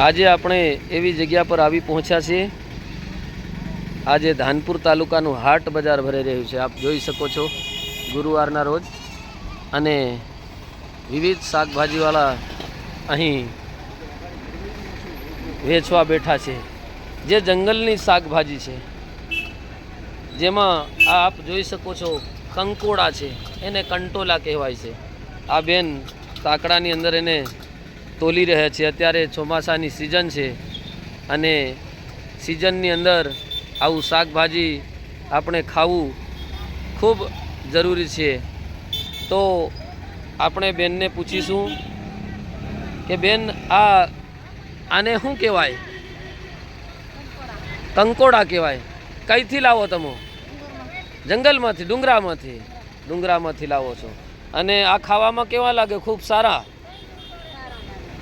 આજે આપણે એવી જગ્યા પર આવી પહોંચ્યા છીએ. આજે ધાનપુર તાલુકાનું હાટ બજાર ભરાઈ રહ્યું છે. આપ જોઈ શકો છો ગુરુવારના રોજ. અને વિવિધ શાકભાજીવાળા અહીં વેચવા બેઠા છે. જે જંગલની શાકભાજી છે. જેમાં આપ જોઈ શકો છો કંકોડા છે. એને કંટોલા કહેવાય છે. આ બેન કાકડાની અંદર એને તોલી રહ્યા છે. અત્યારે ચોમાસાની સિઝન છે અને સિઝનની અંદર આવું શાકભાજી આપણે ખાવું ખૂબ જરૂરી છે. તો આપણે બેનને પૂછીશું કે બેન, આ આને શું કહેવાય? કંકોડા કહેવાય. કઈથી લાવો તમે? જંગલમાંથી, ડુંગરામાંથી? ડુંગરામાંથી લાવો છો. અને આ ખાવામાં કેવા લાગે? ખૂબ સારા.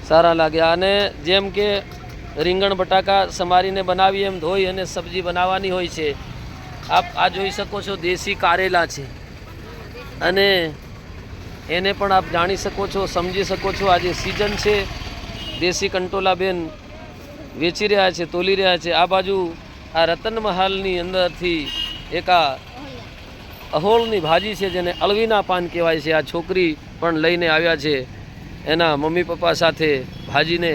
સારા લાગ્યા અને જેમ કે રીંગણ બટાકા સમારીને બનાવી, એમ ધોઈ અને સબ્જી બનાવવાની હોય છે. આપ આ જોઈ શકો છો, દેશી કારેલા છે. અને એને પણ આપ જાણી શકો છો, સમજી શકો છો આજે સિઝન છે, દેશી કંટોલાબેન વેચી રહ્યા છે, તોલી રહ્યા છે. આ બાજુ આ રતન મહાલની અંદરથી એક આ અહોળની ભાજી છે, જેને અળવીના પાન કહેવાય છે. આ છોકરી પણ લઈને આવ્યા છે. એના મમ્મી પપ્પા સાથે ભાજીને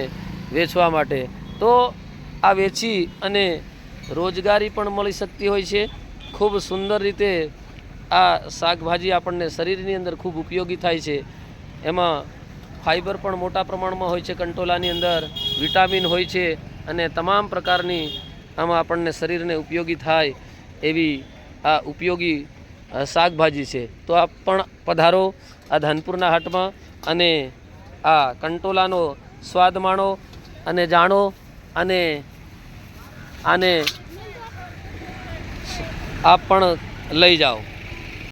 વેચવા માટે. તો આ વેચી અને રોજગારી પણ મળી શકતી હોય છે. ખૂબ સુંદર રીતે આ શાકભાજી આપણને શરીરની અંદર ખૂબ ઉપયોગી થાય છે. એમાં ફાઈબર પણ મોટા પ્રમાણમાં હોય છે, કંટોલાની અંદર વિટામિન હોય છે અને તમામ પ્રકારની આમાં આપણને શરીરને ઉપયોગી થાય એવી આ ઉપયોગી શાકભાજી છે. તો આપ પણ પધારો આ ધાનપુરના હાટમાં અને આ કંટોલાનો સ્વાદ માણો અને જાણો અને આને આપ પણ લઈ જાઓ.